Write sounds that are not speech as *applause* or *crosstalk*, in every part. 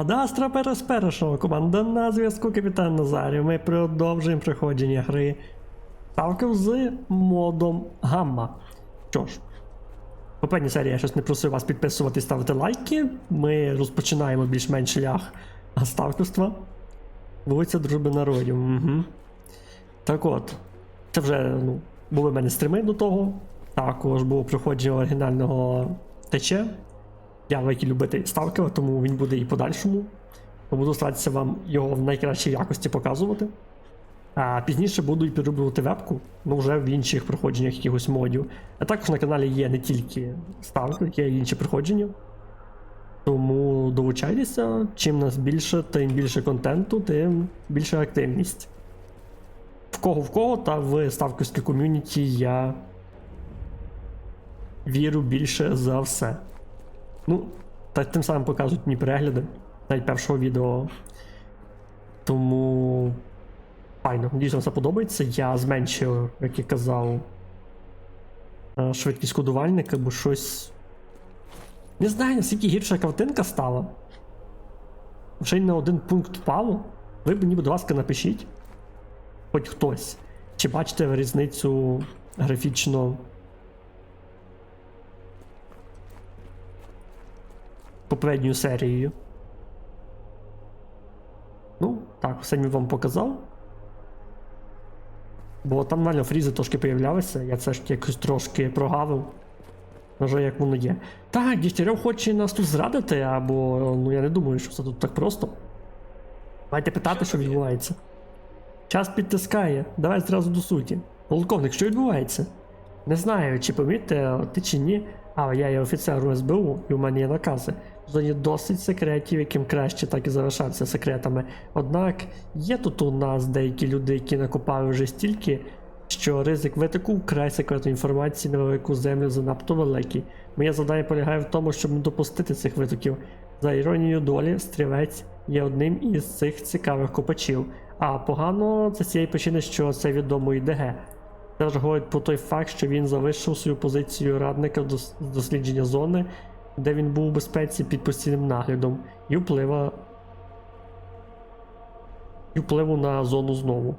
Адастра Переспершого, команда на зв'язку Капітан Назарів. Ми продовжуємо проходження гри Ставків з модом Гамма. Що ж, попередній серії я щось не просив вас підписувати і ставити лайки. Ми розпочинаємо більш-менш шлях ставківства. Вулиця Дружби народів. Угу. Так от, це вже ну, були в мене стріми до того. Також було проходження оригінального ТЧ. Я великий любитель ставки, тому він буде і подальшому. Буду старатися вам його в найкращій якості показувати. А пізніше буду і підроблювати вебку, ну вже в інших проходженнях якихось модів. А також на каналі є не тільки ставки, є і інші проходження. Тому долучайтеся, чим нас більше, тим більше контенту, тим більша активність. В кого в кого, та в ставківській ком'юніті я вірю більше за все. Ну, та тим самим покажуть мені перегляди навіть першого відео. Тому. Файно, дійсно все подобається. Я зменшив, як я казав, е, швидкість кодувальника, бо щось. Не знаю, наскільки гірша картинка стала. Ще й на один пункт впало. Ви мені, будь ласка, напишіть. Хоч хтось. Чи бачите різницю графічно попередньою серією? Ну, так, все мені вам показав. Бо там реально фрізи трошки появлялися, я це ж якось трошки прогавив. Вже як воно є. Так, Дігтярьов хоче нас тут зрадити, або ну я не думаю, що це тут так просто. Давайте питати, що відбувається. Час підтискає, давай зразу до суті. Полковник, що відбувається? Не знаю, чи помітите ти чи ні, але я є офіцером СБУ, і у мене є накази. Зоні досить секретів, яким краще так і залишатися секретами. Однак є тут у нас деякі люди, які накопали вже стільки, що ризик витоку вкрай секретної інформації на велику землю занадто великий. Моє завдання полягає в тому, щоб не допустити цих витоків. За іронією долі, стрілець є одним із цих цікавих копачів. А погано це з цієї причини, що це відомо і. Це ж говорить про той факт, що він залишив свою позицію радника з дослідження зони, де він був у безпеці під постійним наглядом, і вплива. І впливу на зону знову.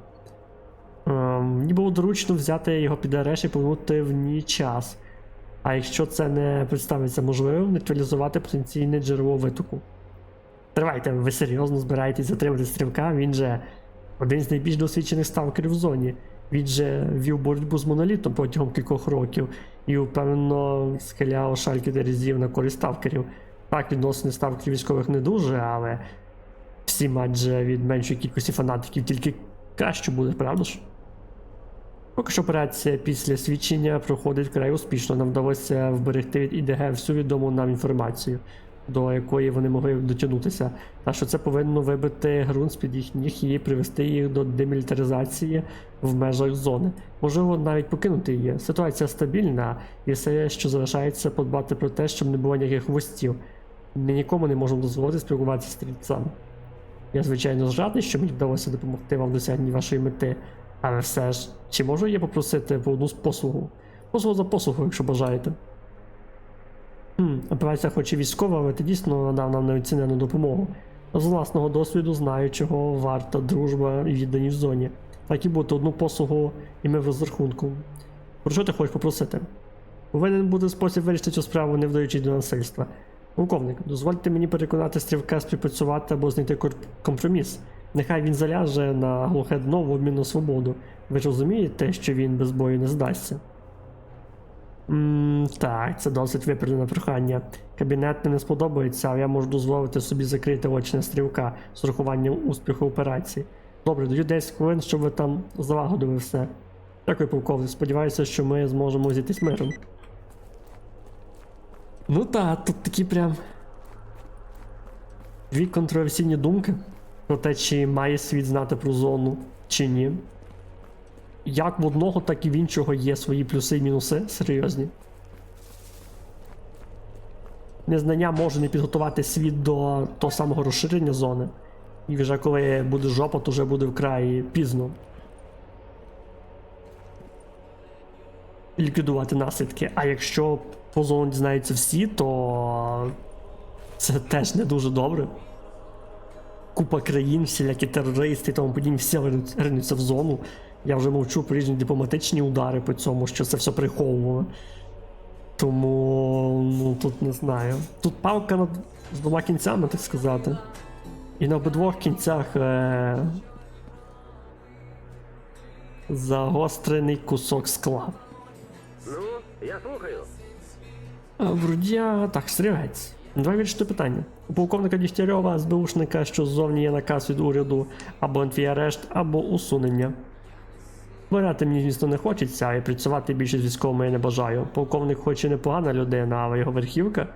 Ем, мені було доручно взяти його під арешт і повернути в ній час. А якщо це не представиться можливим, нейтралізувати потенційне джерело витоку. Тривайте, ви серйозно збираєтесь затримати стрілка, він же один з найбільш досвідчених ставкерів в зоні. Він же вів боротьбу з монолітом протягом кількох років і впевнено схиляв шальки дерезів на користь ставкерів. Так, відносини ставків військових не дуже, але всім адже від меншої кількості фанатиків тільки краще буде, правда ж? Поки що операція після свідчення проходить вкрай успішно. Нам вдалося вберегти від ІДГ всю відому нам інформацію, до якої вони могли дотягнутися. Та що це повинно вибити ґрунт з-під їх ніг і привести їх до демілітаризації в межах зони. Можливо, навіть покинути її. Ситуація стабільна, і все, що залишається, подбати про те, щоб не було ніяких хвостів. Ми нікому не можемо дозволити спілкуватися з стрільцем. Я, звичайно, радий, що мені вдалося допомогти вам в досягненні вашої мети. Але все ж, чи можу я попросити по одну послугу? Послугу за послугу, якщо бажаєте. Операція хоч і військова, але ти дійсно надав нам неоцінену допомогу. З власного досвіду знаю, чого варта дружба і відданість в зоні. Так і бути одну послугу, і ми в розрахунку. Про що ти хочеш попросити? Повинен бути спосіб вирішити цю справу, не вдаючись до насильства. Полковник, дозвольте мені переконати стрілка співпрацювати або знайти компроміс. Нехай він заляже на глухе дно в обмін на свободу. Ви ж розумієте, що він без бою не здасться? Ммм, так, це досить виправдане прохання. Кабінет не сподобається, але я можу дозволити собі закрити очі на стрілка з урахуванням успіху операції. Добре, даю 10 хвилин, щоб ви там залагодили все. Дякую, полковник. Сподіваюся, що ми зможемо зійтись миром. Ну так, тут такі прям. Дві контроверсійні думки про те, чи має світ знати про зону, чи ні. Як в одного, так і в іншого є свої плюси і мінуси серйозні. Незнання може не підготувати світ до того самого розширення зони. І вже коли буде жопа, то вже буде вкрай пізно. Ліквідувати наслідки. А якщо по зоні дізнаються всі, то це теж не дуже добре. купа країн, всілякі терористи і тому подібні, всі ринуть- ринуться в зону. Я вже мовчу про різні дипломатичні удари по цьому, що це все приховувало. Тому ну тут не знаю. Тут палка над з двома кінцями, так сказати. І на обидвох кінцях е- загострений кусок скла. Ну, я слухаю. А, Врудя, так, стрілець. Давай вирішити питання. У полковника Дігтярьова, СБУшника, що ззовні є наказ від уряду, або твій або усунення. Вибирати мені, звісно, не хочеться, і працювати більше з військовими я не бажаю. Полковник хоч і непогана людина, але його верхівка.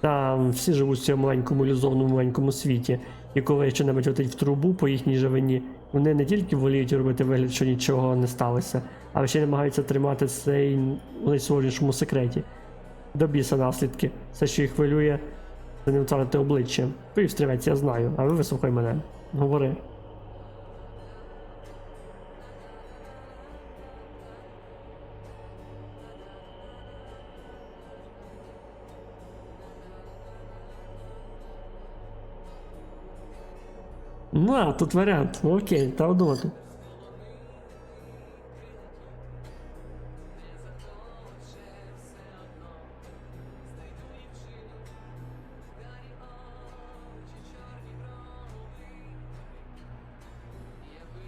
Та всі живуть в цьому маленькому ілюзовному маленькому світі, і коли що-небудь летить в трубу по їхній живині, вони не тільки воліють робити вигляд, що нічого не сталося, але ще намагаються тримати цей у найсложнішому секреті. До біса наслідки. Все, що їх хвилює, це не втратити обличчя. Твій стрілець, я знаю, а ви вислухай мене. Говори. Ну, а, тут варіант. Ну, Окей, та одумати.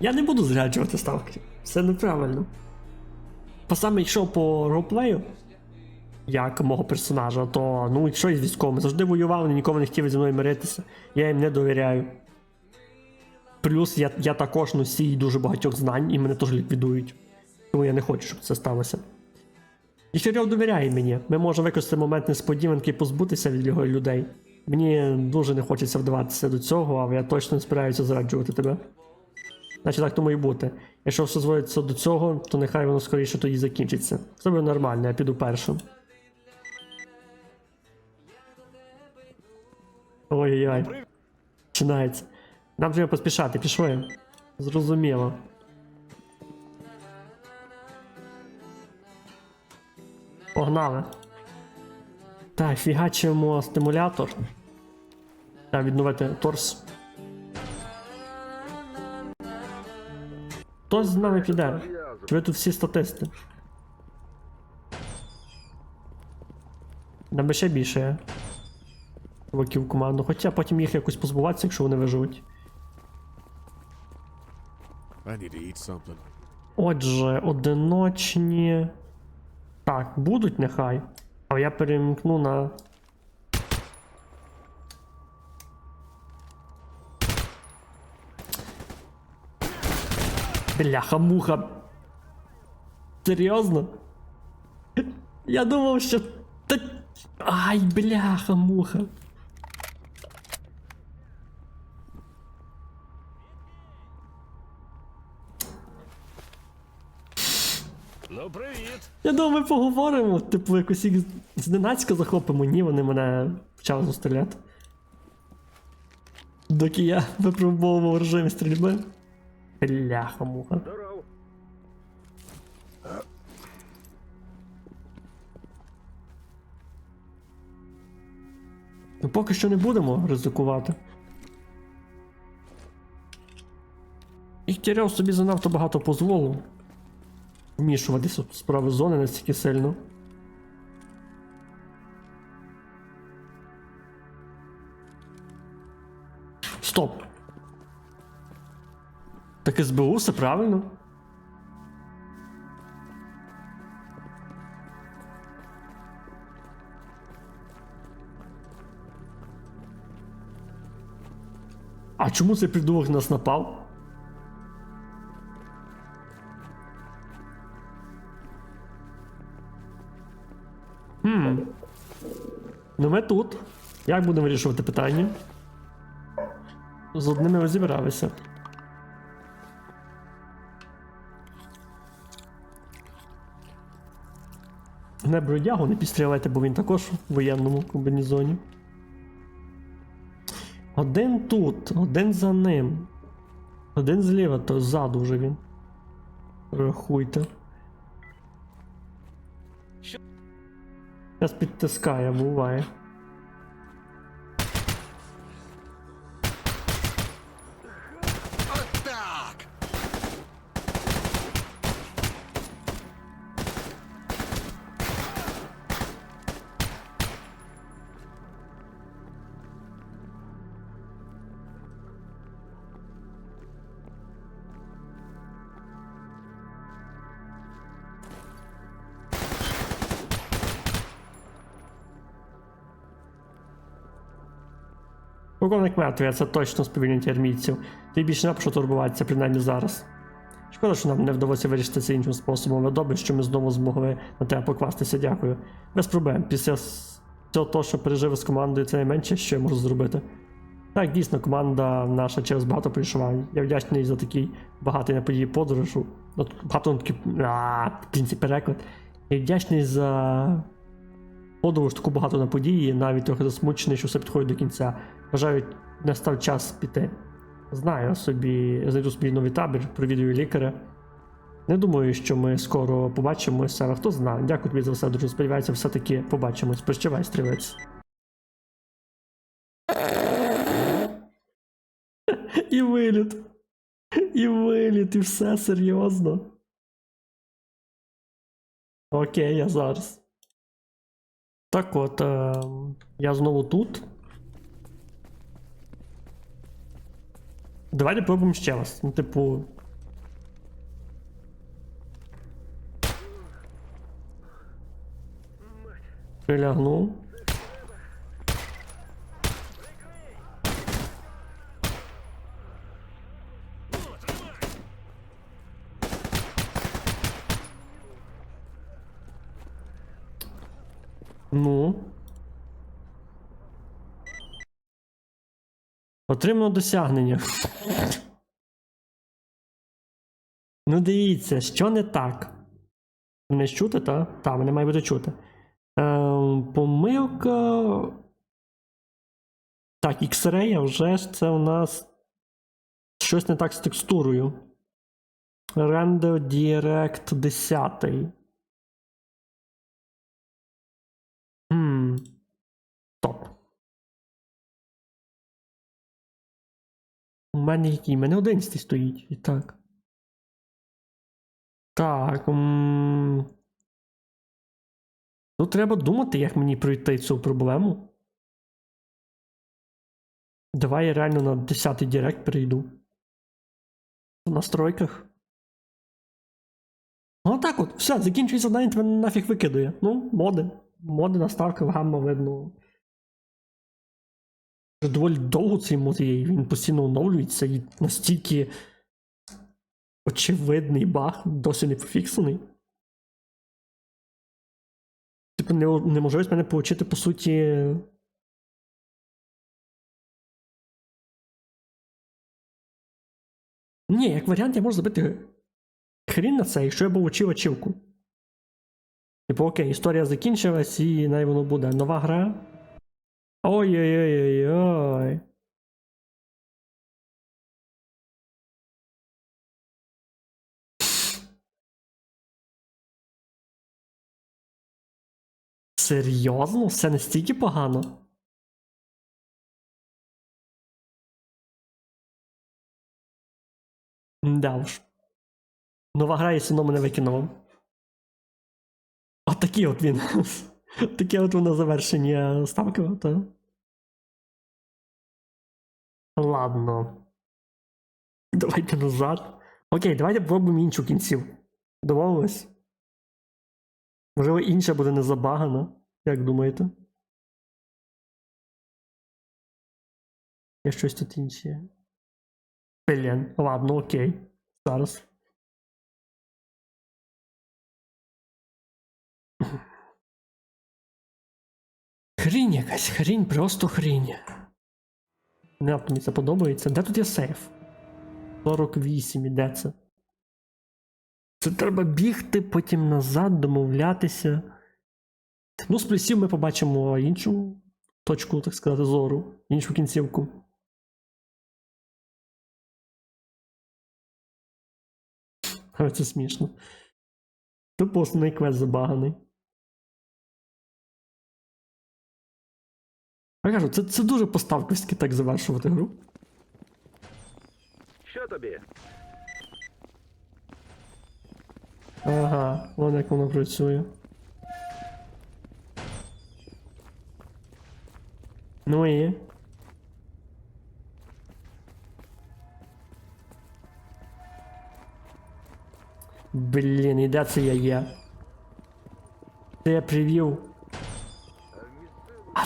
Я не буду зряджувати ставки. Це неправильно. По саме йшов по ролплею, як мого персонажа, то ну, якщо із військовими завжди воював, вони ніколи не хотіли зі мною миритися. Я їм не довіряю. Плюс я, я також носій дуже багатьох знань і мене теж ліквідують. Тому я не хочу, щоб це сталося. Дігтярьов довіряє мені. Ми можемо використати момент несподіванки і позбутися від його людей. Мені дуже не хочеться вдаватися до цього, але я точно не збираюся зраджувати тебе. Значить так тому і бути. Якщо все зводиться до цього, то нехай воно скоріше тоді закінчиться. Це буде нормально, я піду першим. Ой-ой-ой. Починається. Нам треба поспішати, пішли. Зрозуміло. Погнали. Так, фігачимо стимулятор. Так, відновити торс. Хтось з нами піде. Ви тут всі статисти? Нам ще більше чуваків в команду, хоча потім їх якось позбуватися, якщо вони виживуть. I need. Отже, одиночні. Так, будуть нехай. Але я перемкну на. Бляха-муха. Серйозно? Я думав, що. Ай, бляха-муха. Ну, привіт. Я думаю, ми поговоримо, типу, якось їх зненацька захопимо. Ні, вони мене почали стріляти. Доки я випробовував режим стрільби. Бляха муха. Ну поки що не будемо ризикувати. І Кіряв собі занадто багато дозволив. Вмішуватися в справи зони настільки сильно. Стоп! Так СБУ все правильно. А чому цей придурок нас напав? Ну ми тут. Як будемо вирішувати питання? З одними розібралися. Не бродягу не підстрілайте, бо він також в воєнному комбінезоні. Один тут, один за ним. Один зліва, то ззаду вже він. Рахуйте. Зараз підтискає, буває. Полковник мертвий, а це точно сповільнить армійців. Ти більше не що турбуватися, принаймні зараз. Шкода, що нам не вдалося вирішити це іншим способом, але добре, що ми знову змогли на тебе покластися, дякую. Без проблем. Після цього того, що пережив з командою, це найменше, що я можу зробити. Так, дійсно, команда наша через багато переживань. Я вдячний за такий багатий на події подорож. Ну, багато на такі. А, в принципі, переклад. Я вдячний за подорож таку багато на події, навіть трохи засмучений, що все підходить до кінця. Вважаю, настав час піти. Знаю собі, знайду собі новий табір, провідую лікаря. Не думаю, що ми скоро побачимося, але хто знає. Дякую тобі за все, друже. Сподіваюся, все-таки побачимось. Прощавай, стрілець. І виліт. І виліт, і все серйозно. Окей, я зараз. Так от, е, я знову тут. Давайте пробуємо ще раз. Ну, типу. Прилягнув. Ну. Отримано досягнення. Ну, дивіться, що не так. Мене ж чути, та? Та, мене має бути чути. Ем, помилка. Так, X-Ray, вже ж це у нас щось не так з текстурою. Render Direct 10. Мене який? У мене 11 стоїть. І так. Так. М... Ну, треба думати, як мені пройти цю проблему. Давай я реально на 10-й Директ перейду. В настройках. Ну так от, все, закінчує завдання, тебе нафіг викидує. Ну, моди. Моди наставка в гамма видно. Вже доволі довго цей і він постійно оновлюється і настільки очевидний баг, досі не пофіксений. Типу, не- неможливість мене получити, по суті. Ні, як варіант, я можу забити хрін на це, якщо я був учив очівку. Типу, окей, історія закінчилась і най воно буде. Нова гра. Ой-ой-ой-ой-ой. Серйозно? Все настільки погано? Да уж. Нова гра, якщо мене викинуло. От такий от він. *laughs* Таке от воно завершення ставки. Ладно. Давайте назад. Окей, давайте пробуємо іншу кінців. Домовились? Можливо, інша буде не забагана. Як думаєте? Є щось тут інше. Блін, ладно, окей. Зараз. Хрінь якась, хрінь, просто хрінь. Не мені це подобається. Де тут є сейф? 48, і де це? Це треба бігти, потім назад, домовлятися. Ну, з плюсів ми побачимо іншу точку, так сказати, зору, іншу кінцівку. Це смішно. Тупо основний квест забаганий. Я кажу, це, це дуже поставковськи так завершувати гру. Що тобі? Ага, вон як воно працює. Ну і. Блін, і де це я є? Це я привів.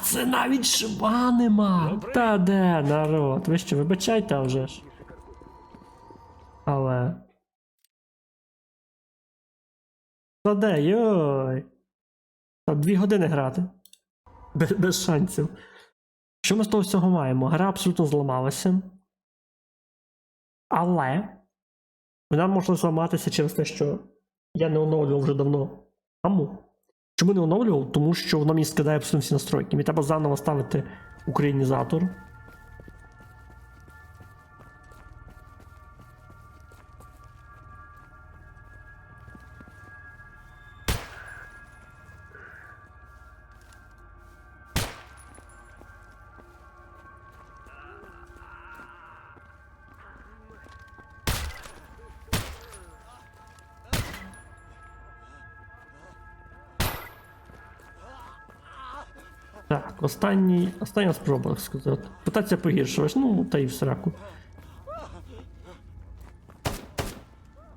Це навіть шва нема. Та де, народ? Ви що, вибачайте вже ж. Але. Та де, йой. Та дві години грати. Без, без шансів. Що ми з того всього маємо? Гра абсолютно зламалася. Але. Вона може зламатися через те, що я не оновлював вже давно. Аму. Чому не оновлював? Тому що воно мені скидає абсолютно всі настройки. Мені треба заново ставити українізатор. Останній, остання спроба, так сказати. Питатися погіршувач, ну, та й в сраку.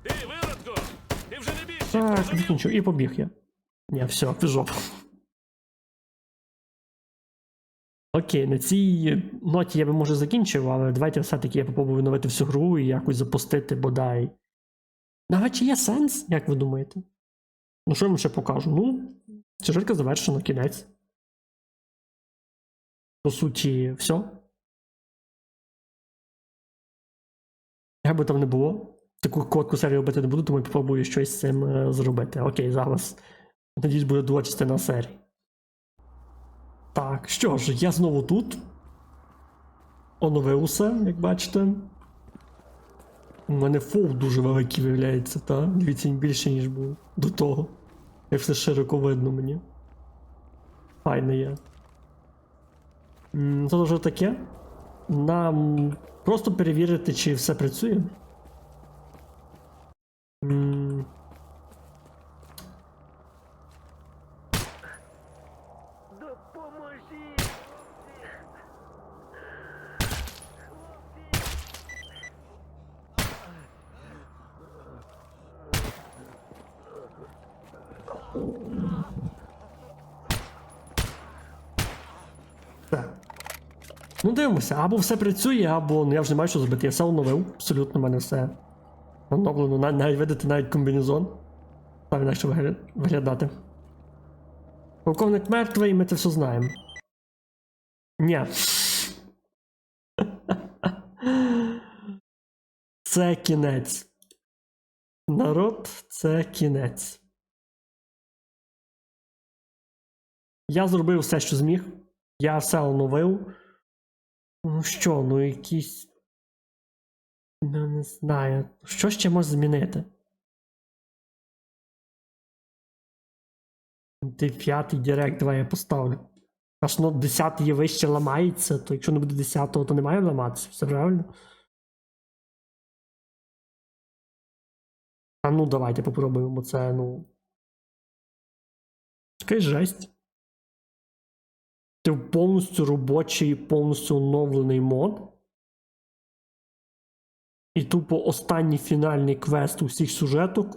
Ти, виродку! Ти вже не більше! Так, закінчив. І побіг я. Ні, все, пішов. Окей, на цій ноті я би може закінчив, але давайте все-таки я попробую оновити всю гру і якось запустити бодай. Навіть чи є сенс, як ви думаєте? Ну, що я вам ще покажу? Ну, сюжетка завершена, кінець. По суті, все. Як би там не було, таку коротку серію робити не буду, тому я попробую щось з цим е, зробити. Окей, зараз. Надіюсь, буде друга частина серії. Так, що ж, я знову тут. Оновив усе, як бачите. У мене фол дуже великий виявляється, та? Дивіться, більше, ніж був до того. Як все широко видно мені. Файне є. Це вже таке. Нам просто перевірити, чи все працює. М, Допоможіть! Так. Ну, дивимося, або все працює, або ну я вже не маю що зробити. Я все оновив. Абсолютно в мене все оновлено. Навіть, навіть видати навіть комбінезон. Там інакше вигля- виглядати. Полковник мертвий, ми це все знаємо. Ні. *laughs* Це кінець. Народ, це кінець. Я зробив все, що зміг. Я все оновив. Ну що, ну якісь. Ну, не знаю. Що ще може змінити? Дев'ятий директ, давай я поставлю. Аж ну 10 є вище ламається, то якщо не буде 10, то не має ламатися, все правильно? А ну давайте попробуємо це, ну. Такий жесть. Це повністю робочий, повністю оновлений мод. І тупо останній фінальний квест усіх сюжеток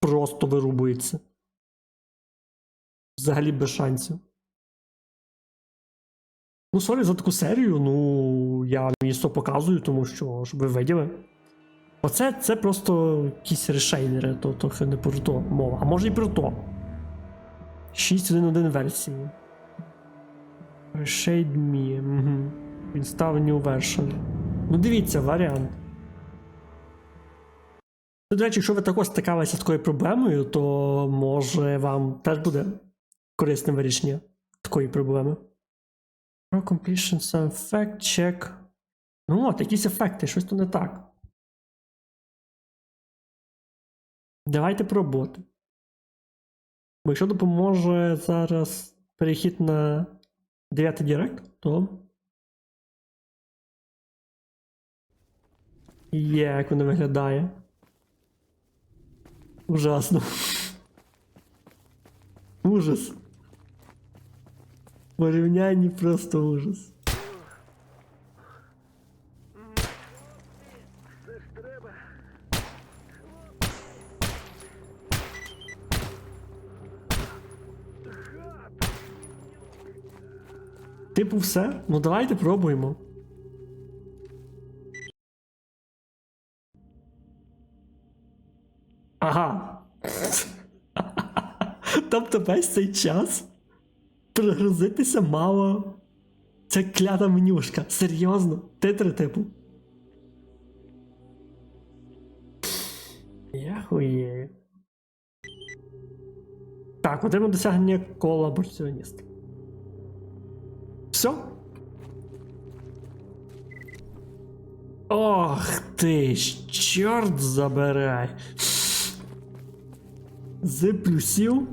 просто вирубується. Взагалі без шансів. Ну, сорі за таку серію, ну я місто показую, тому що, щоб ви виділи. Оце це просто якісь решейнери, то трохи не про то мова. А може і про то. 6.1.1 версії. Shade Me. Угу. Install New Version. Ну, дивіться, варіант. До речі, якщо ви також стикалися з такою проблемою, то може вам теж буде корисним вирішення такої проблеми. Pro completion some effect check. Ну от, якісь ефекти, щось то не так. Давайте пробувати. Бо якщо допоможе зараз перехід на 9 Директ, то. Є, як воно виглядає. Ужасно. Ужас. В порівнянні просто ужас. Типу, все. Ну давайте пробуємо. Ага. *laughs* Тобто весь цей час перегрузитися мало. Це клята менюшка. Серйозно? Титри, типу. Я хуєю. Так, отримав досягнення колабораціоніст. Все? Ох ти ж, чорт забирай. З плюсів.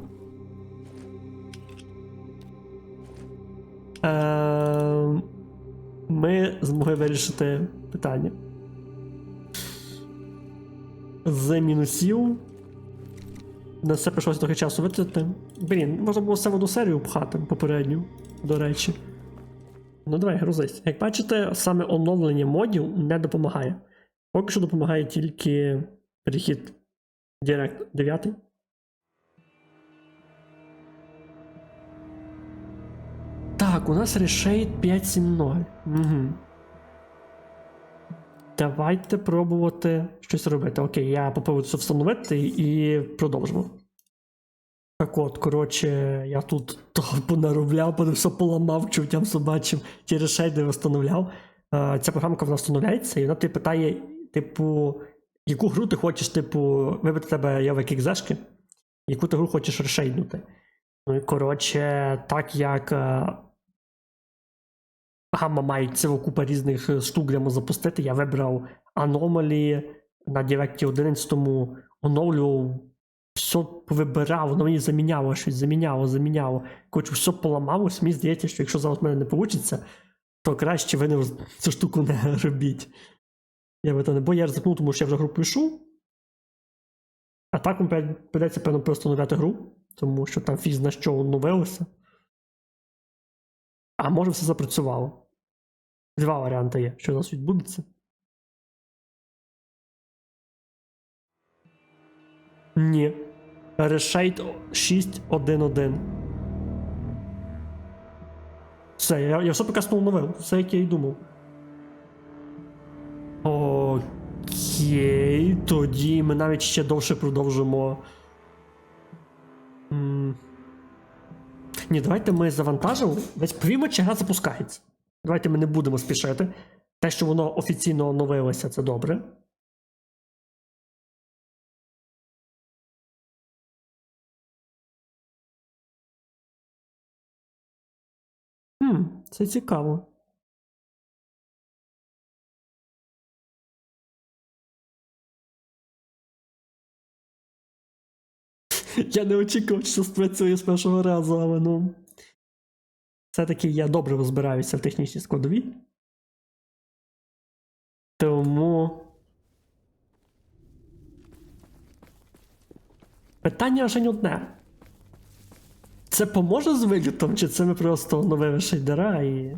Ем, ми змогли вирішити питання. З мінусів. На це прийшлося трохи часу витратити. Блін, можна було все в одну серію пхати попередню, до речі. Ну давай, грузись. Як бачите, саме оновлення модів не допомагає. Поки що допомагає тільки перехід Direct 9. Так, у нас Reshade 5.7.0. Угу. Давайте пробувати щось робити. Окей, я попробую це встановити і продовжимо. Так от, коротше, я тут того понаробляв, потім все поламав, чуттям собачим, ті решейди встановляв. Ця програмка вона встановляється, і вона тебе питає, типу, яку гру ти хочеш, типу, вибити тебе явик екзешки, яку ти гру хочеш решейднути. Ну і коротше, так як е, гамма має цілу купа різних е, штук, можна запустити, я вибрав Anomaly на Direct 11 оновлював все вибирав, воно мені заміняло щось, заміняло, заміняло. Коротше, все поламалось, мені здається, що якщо зараз в мене не вийде, то краще ви не цю штуку не *laughs* робіть. Я би то не бо я ризикнув, тому що я вже гру пишу. А так вам придеться, певно, просто оновляти гру, тому що там фіз на що оновилося. А може все запрацювало. Два варіанти є, що у нас відбудеться. Ні. Решейт 6.1.1. Все, я, я все прекрасно оновив. Все, як я й думав. Окей, тоді ми навіть ще довше продовжимо. М. Ні, давайте ми завантажимо. Весь чи гра запускається. Давайте ми не будемо спішити. Те, що воно офіційно оновилося, це добре. Це цікаво. *laughs* Я не очікував, що спрацює з першого разу, але ну. Все-таки я добре розбираюся в технічній складовій. Тому. Питання вже не одне. Це поможе з вилітом, чи це ми просто оновили шейдера і.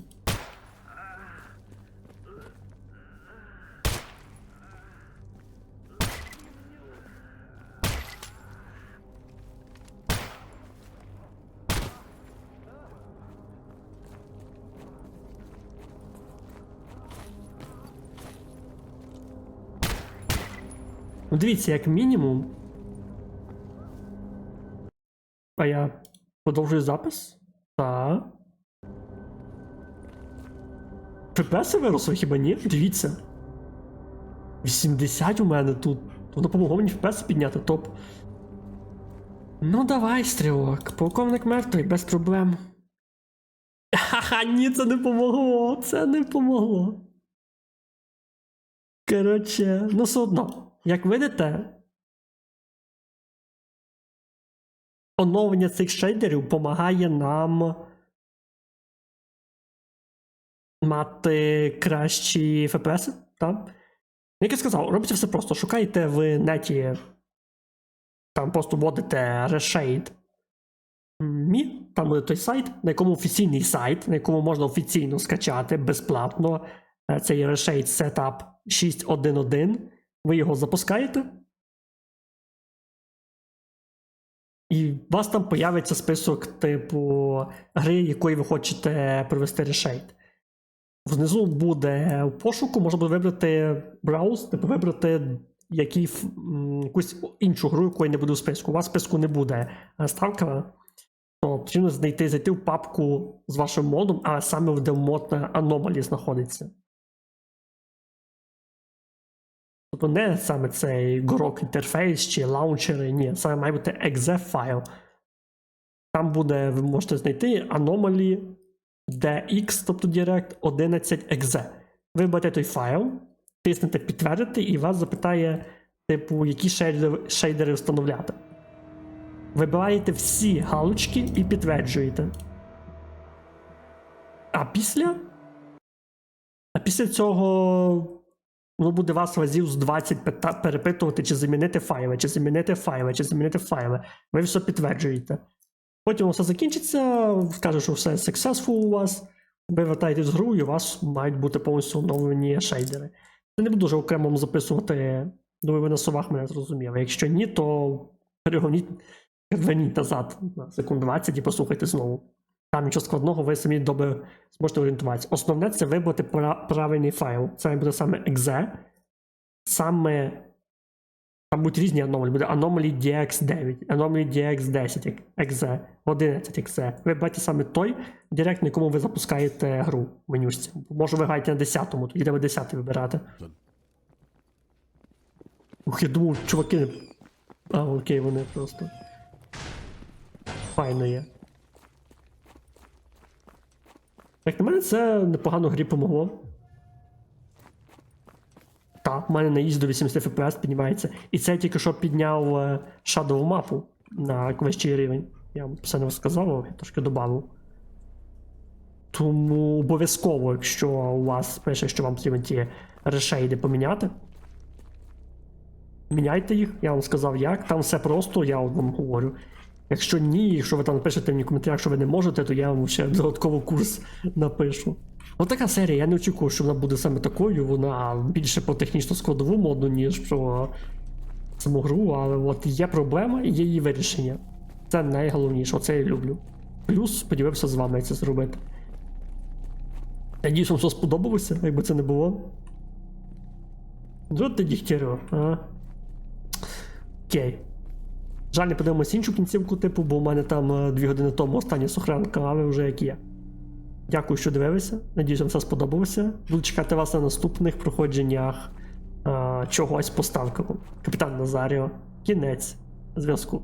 Ну, дивіться, як мінімум. А я продовжую запис? Так. ФПС виросли хіба ні? Дивіться. 80 у мене тут. Воно помогло мені ФПС підняти топ. Ну давай, стрілок. Полковник мертвий, без проблем. Ха-ха, ні, це не помогло. Це не помогло. Коротше, ну все одно, як видите, оновлення цих шейдерів допомагає нам мати кращі FPS. Так? Як я сказав, робиться все просто. Шукайте в неті, там просто вводите Reshade Me, там буде той сайт, на якому офіційний сайт, на якому можна офіційно скачати безплатно е, цей Reshade Setup 6.1.1. Ви його запускаєте. І у вас там появиться список типу гри, якої ви хочете провести решейт. Внизу буде в пошуку, можна буде вибрати брауз, типу вибрати який, якусь іншу гру, якої не буде у списку. У вас в списку не буде е, ставка, то потрібно знайти, зайти в папку з вашим модом, а саме де мод Anomaly знаходиться. Тобто не саме цей горок інтерфейс чи лаунчери, ні, саме має бути exe файл. Там буде, ви можете знайти Anomaly DX, тобто Direct 11 exe. Ви берете той файл, тиснете підтвердити, і вас запитає, типу, які шейдери, шейдери встановляти. Вибираєте всі галочки і підтверджуєте. А після. А після цього воно буде вас разів з 20 перепитувати, чи замінити файли, чи замінити файли, чи замінити файли. Ви все підтверджуєте. Потім все закінчиться, скаже, що все successful у вас. Ви вертаєтесь з гру, і у вас мають бути повністю оновлені шейдери. Я не буду вже окремо записувати, думаю, ви на словах мене зрозуміли. Якщо ні, то перегоніть, верніть назад на секунд 20 і послухайте знову. Там нічого складного, ви самі добре зможете орієнтуватися. Основне це вибрати правильний файл. Це буде саме exe, саме. Там будуть різні аномалі. Буде Anomaly DX9, Anomaly DX10, як exe, 11 exe. Ви берете саме той директ, на якому ви запускаєте гру в менюшці. Може ви граєте на 10-му, тоді треба 10 вибирати. Ух, я думав, чуваки. А, окей, вони просто. Файно є. Як на мене, це непогано грі помогло. Так, в мене наїзд до 80 FPS піднімається. І це тільки що підняв е, Shadow мапу на вищий рівень. Я вам це не розказав, я трошки додав. Тому обов'язково, якщо у вас пише, що вам потрібно ті решейди поміняти. Міняйте їх, я вам сказав як. Там все просто, я вам говорю. Якщо ні, якщо ви там напишете мені в коментарях, що ви не можете, то я вам ще додатково курс напишу. Ось така серія, я не очікую, що вона буде саме такою, вона більше про технічну складову моду, ніж про саму гру, але от є проблема і є її вирішення. Це найголовніше, оце я люблю. Плюс поділився з вами це зробити. Надіюсь, вам все сподобалося, якби це не було. Що ти дігтярю, а? Окей. Жаль, не подивимось іншу кінцівку, типу, бо у мене там е, дві години тому остання сухранка, але вже як є. Дякую, що дивилися. Надіюсь, вам все сподобалося. Буду чекати вас на наступних проходженнях а, чогось по. Капітан Назаріо. Кінець зв'язку.